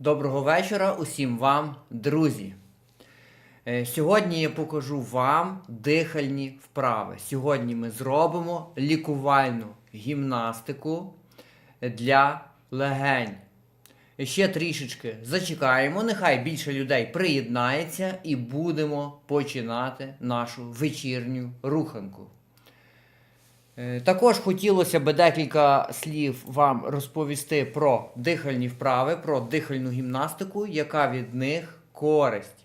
Доброго вечора усім вам, друзі. Е, Сьогодні я покажу вам дихальні вправи. Сьогодні ми зробимо лікувальну гімнастику для легень. Ще трішечки зачекаємо, нехай більше людей приєднається і будемо починати нашу вечірню руханку. Е, Також хотілося б декілька слів вам розповісти про дихальні вправи, про дихальну гімнастику, яка від них користь.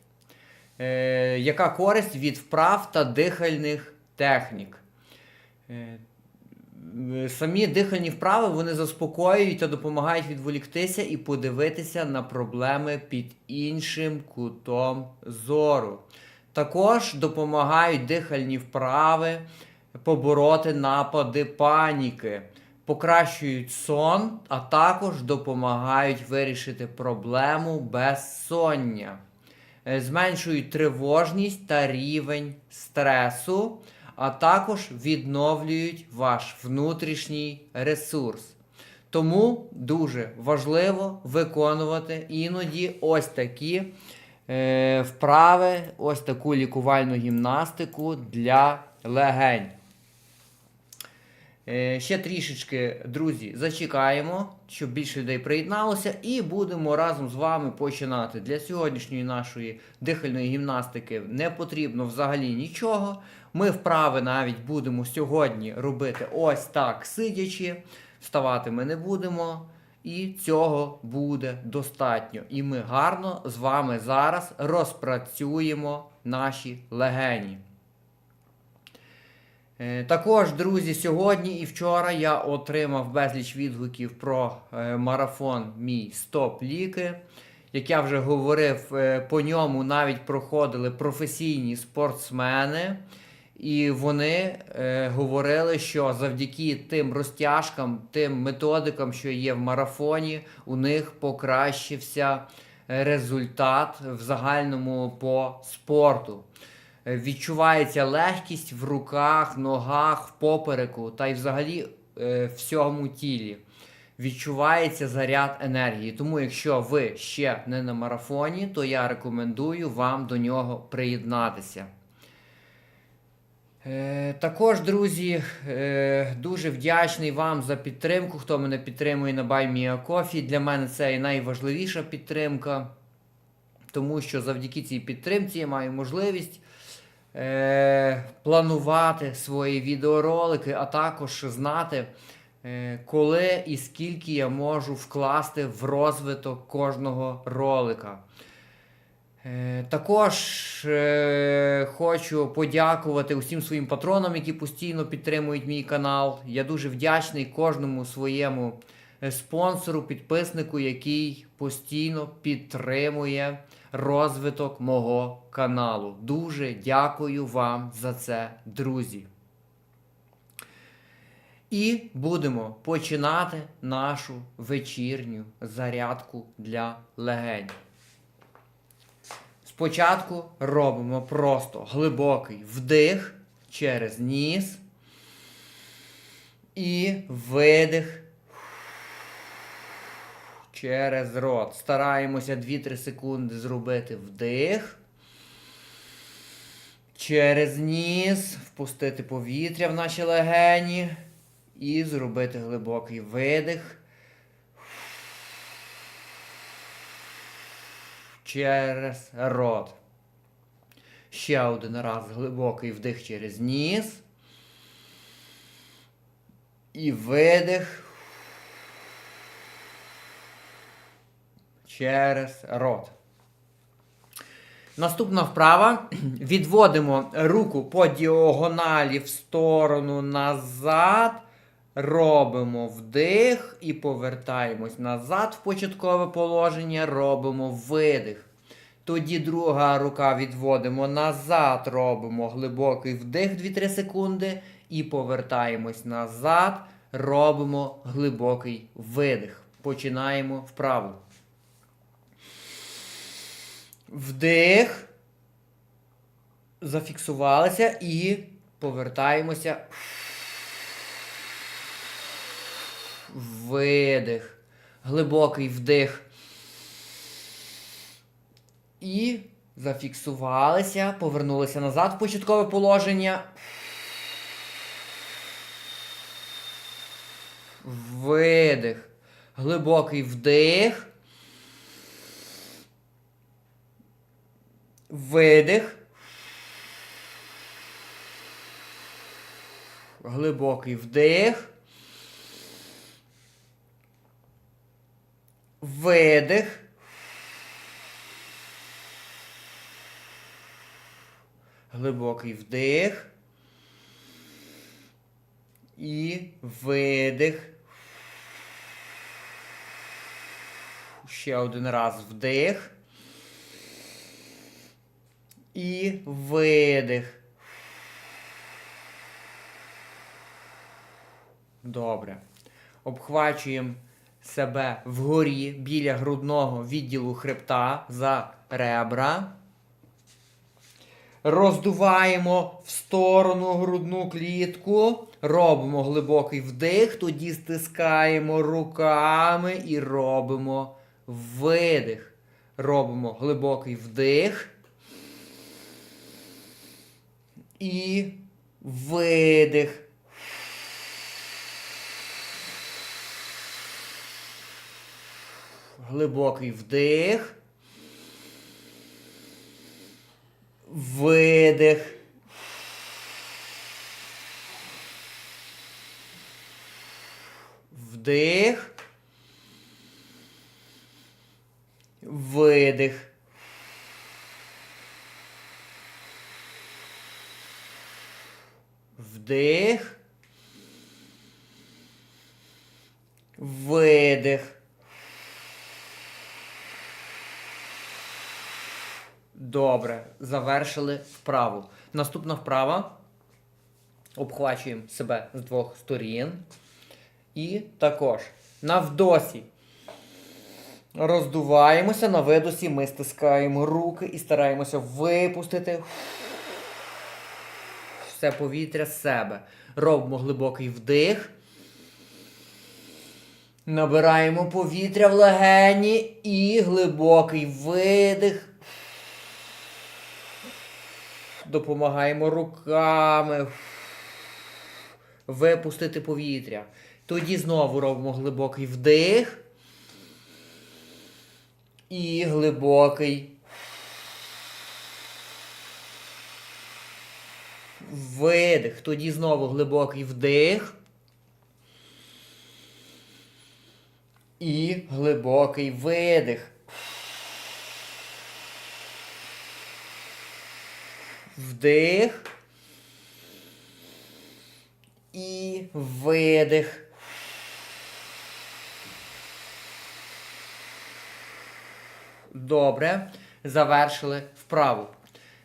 Е, яка користь від вправ та дихальних технік. Е, Самі дихальні вправи вони заспокоюють та допомагають відволіктися і подивитися на проблеми під іншим кутом зору. Також допомагають дихальні вправи побороти напади паніки, покращують сон, а також допомагають вирішити проблему безсоння, Е, зменшують тривожність та рівень стресу, а також відновлюють ваш внутрішній ресурс. Тому дуже важливо виконувати іноді ось такі е, вправи, ось таку лікувальну гімнастику для легень. Е, ще трішечки, друзі, зачекаємо, щоб більше людей приєдналося, і будемо разом з вами починати. Для сьогоднішньої нашої дихальної гімнастики не потрібно взагалі нічого. Ми вправи навіть будемо сьогодні робити ось так, сидячи. Вставати ми не будемо. І цього буде достатньо. І ми гарно з вами зараз розпрацюємо наші легені. Е, Також, друзі, сьогодні і вчора я отримав безліч відгуків про е, марафон мій Стоп ліки. Як я вже говорив, е, по ньому навіть проходили професійні спортсмени, і вони говорили, що завдяки тим розтяжкам, тим методикам, що є в марафоні, у них покращився результат в загальному по спорту. Е, Відчувається легкість в руках, ногах, в попереку та й взагалі е, всьому тілі. Відчувається заряд енергії. Тому, якщо ви ще не на марафоні, то я рекомендую вам до нього приєднатися. Е, також, друзі, дуже вдячний вам за підтримку, хто мене підтримує на BuyMeACoffee. Для мене це і найважливіша підтримка, тому що завдяки цій підтримці я маю можливість е, планувати свої відеоролики, а також знати, е, коли і скільки я можу вкласти в розвиток кожного ролика. Е, Також е, хочу подякувати усім своїм патронам, які постійно підтримують мій канал. Я дуже вдячний кожному своєму е, спонсору, підписнику, який постійно підтримує розвиток мого каналу. Дуже дякую вам за це, друзі. І будемо починати нашу вечірню зарядку для легень. Спочатку робимо просто глибокий вдих через ніс і видих через рот. Стараємося 2-3 секунди зробити вдих. Через ніс впустити повітря в наші легені і зробити глибокий видих. через рот. Ще один раз глибокий вдих через ніс. І видих через рот. Наступна вправа. Відводимо руку по діагоналі в сторону назад. Робимо вдих і повертаємось назад в початкове положення, робимо видих. Тоді друга рука відводимо назад, робимо глибокий вдих 2-3 секунди і повертаємось назад, робимо глибокий видих. Починаємо вправу. Вдих. Зафіксувалися і повертаємося. Видих. Глибокий вдих. І зафіксувалися, повернулися назад в початкове положення. Видих. Глибокий вдих. Видих. Глибокий вдих. Видих. Глибокий вдих. І видих. Ще один раз вдих. І видих. Добре. Обхвачуємо себе вгорі біля грудного відділу хребта за ребра. Роздуваємо в сторону грудну клітку. Робимо глибокий вдих, тоді стискаємо руками і робимо видих. Робимо глибокий вдих. І видих. Глибокий вдих. Видих. Вдих. Видих. Вдих. Видих. Добре, завершили вправу. Наступна вправа. Обхвачуємо себе з двох сторін. І також на вдосі роздуваємося, на видосі ми стискаємо руки і стараємося випустити все повітря з себе. Робимо глибокий вдих. Набираємо повітря в легені і глибокий видих. Допомагаємо руками випустити повітря. Тоді знову робимо глибокий вдих. І глибокий видих. Тоді знову глибокий вдих. І глибокий видих. Вдих. І видих. Добре. Завершили вправу.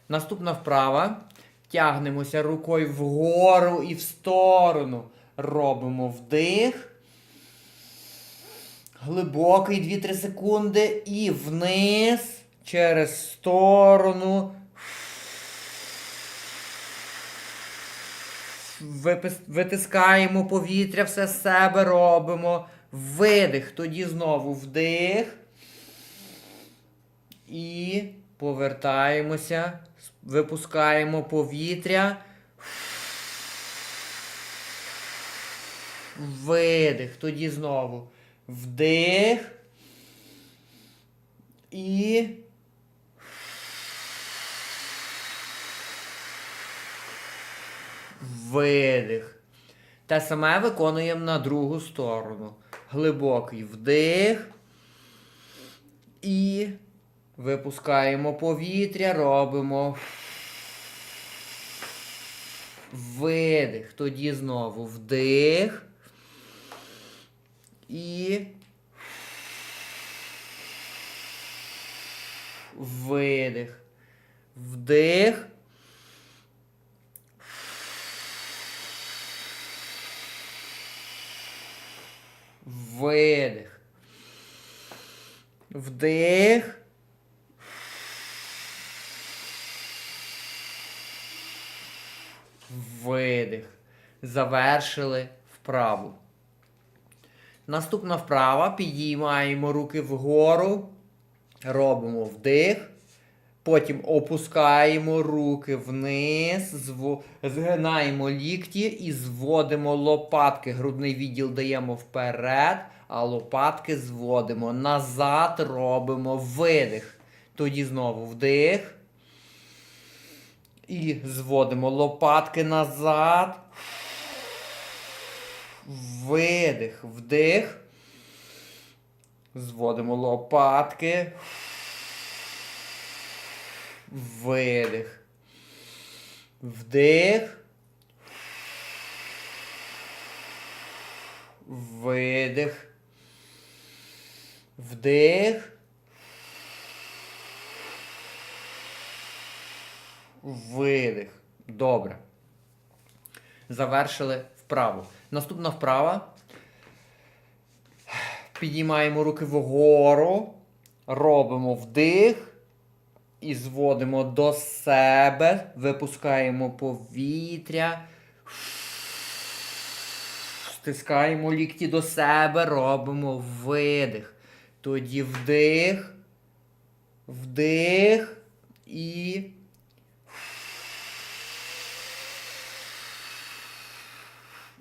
Наступна вправа. Тягнемося рукою вгору і в сторону. Робимо вдих. Глибокий 2-3 секунди. І вниз. Через сторону. Витискаємо повітря, все з себе робимо. Видих. Тоді знову вдих. І повертаємося, випускаємо повітря. Видих. Тоді знову вдих. І. Видих. Те саме виконуємо на другу сторону. Глибокий вдих. І випускаємо повітря, робимо видих. Тоді знову вдих. І видих. Вдих. Видих. Вдих. Видих. Завершили вправу. Наступна вправа. Підіймаємо руки вгору. Робимо вдих. Потім опускаємо руки вниз, зво... згинаємо лікті і зводимо лопатки. Грудний відділ даємо вперед, а лопатки зводимо. Назад робимо видих. Тоді знову вдих. І зводимо лопатки назад. Видих, вдих. Зводимо лопатки. Видих. Вдих. Видих. Вдих. Видих. Добре. Завершили вправу. Наступна вправа. Підіймаємо руки вгору. Робимо вдих. І зводимо до себе. Випускаємо повітря. Стискаємо лікті до себе. Робимо видих. Тоді вдих. Вдих. І.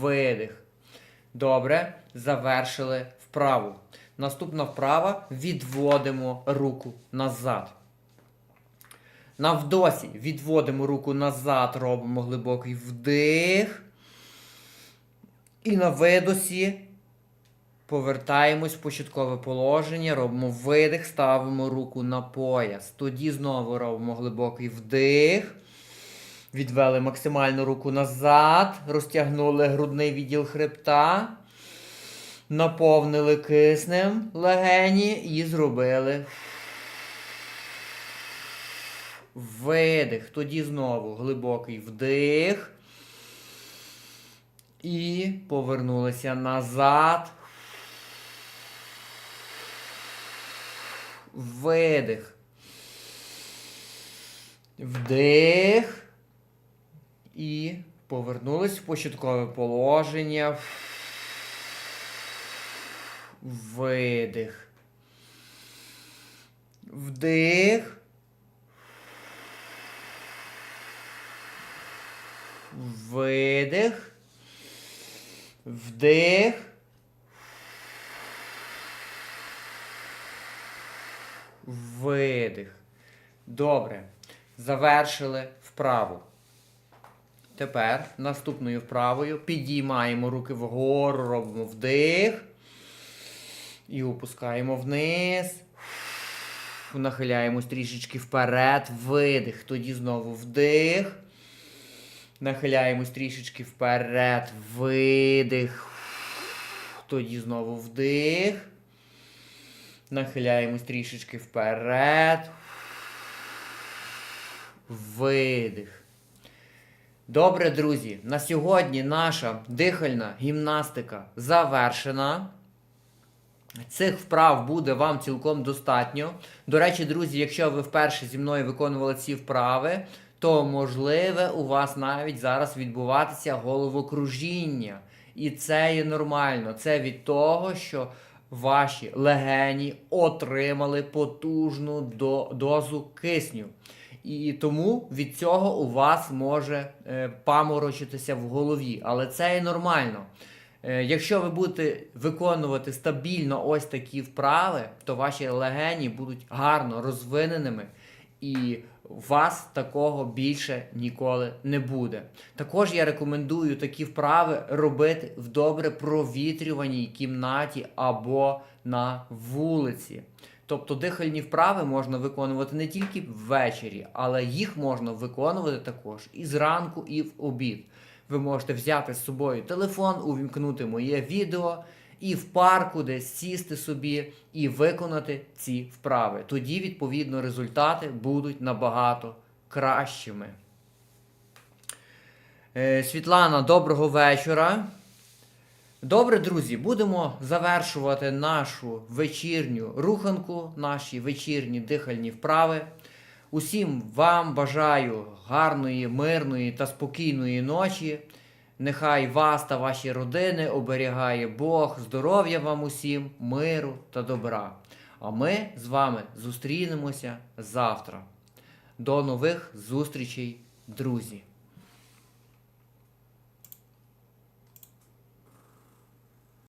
Видих. Добре. Завершили вправу. Наступна вправа. Відводимо руку назад. На вдосі відводимо руку назад, робимо глибокий вдих. І на видосі повертаємось в початкове положення, робимо видих, ставимо руку на пояс. Тоді знову робимо глибокий вдих. Відвели максимально руку назад, розтягнули грудний відділ хребта, наповнили киснем легені і зробили видих. Тоді знову глибокий вдих. І повернулися назад. Видих. Вдих. І повернулись в початкове положення. Видих. Вдих. Видих. Вдих. Видих. Добре. Завершили вправу. Тепер наступною вправою підіймаємо руки вгору, робимо вдих. І опускаємо вниз. Нахиляємось трішечки вперед. Видих. Тоді знову вдих. Нахиляємось трішечки вперед. Видих. Тоді знову вдих. Нахиляємось трішечки вперед. Видих. Добре, друзі. На сьогодні наша дихальна гімнастика завершена. Цих вправ буде вам цілком достатньо. До речі, друзі, якщо ви вперше зі мною виконували ці вправи, то можливе у вас навіть зараз відбуватися головокружіння. І це є нормально. Це від того, що ваші легені отримали потужну дозу кисню. І тому від цього у вас може е, паморочитися в голові. Але це і нормально. Е, Якщо ви будете виконувати стабільно ось такі вправи, то ваші легені будуть гарно розвиненими, і вас такого більше ніколи не буде. Також я рекомендую такі вправи робити в добре провітрюваній кімнаті або на вулиці. Тобто дихальні вправи можна виконувати не тільки ввечері, але їх можна виконувати також і зранку, і в обід. Ви можете взяти з собою телефон, увімкнути моє відео і в парку десь сісти собі і виконати ці вправи. Тоді, відповідно, результати будуть набагато кращими. Е, Світлана, доброго вечора. Добре, друзі, будемо завершувати нашу вечірню руханку, наші вечірні дихальні вправи. Усім вам бажаю гарної, мирної та спокійної ночі. Нехай вас та ваші родини оберігає Бог, здоров'я вам усім, миру та добра. А ми з вами зустрінемося завтра. До нових зустрічей, друзі!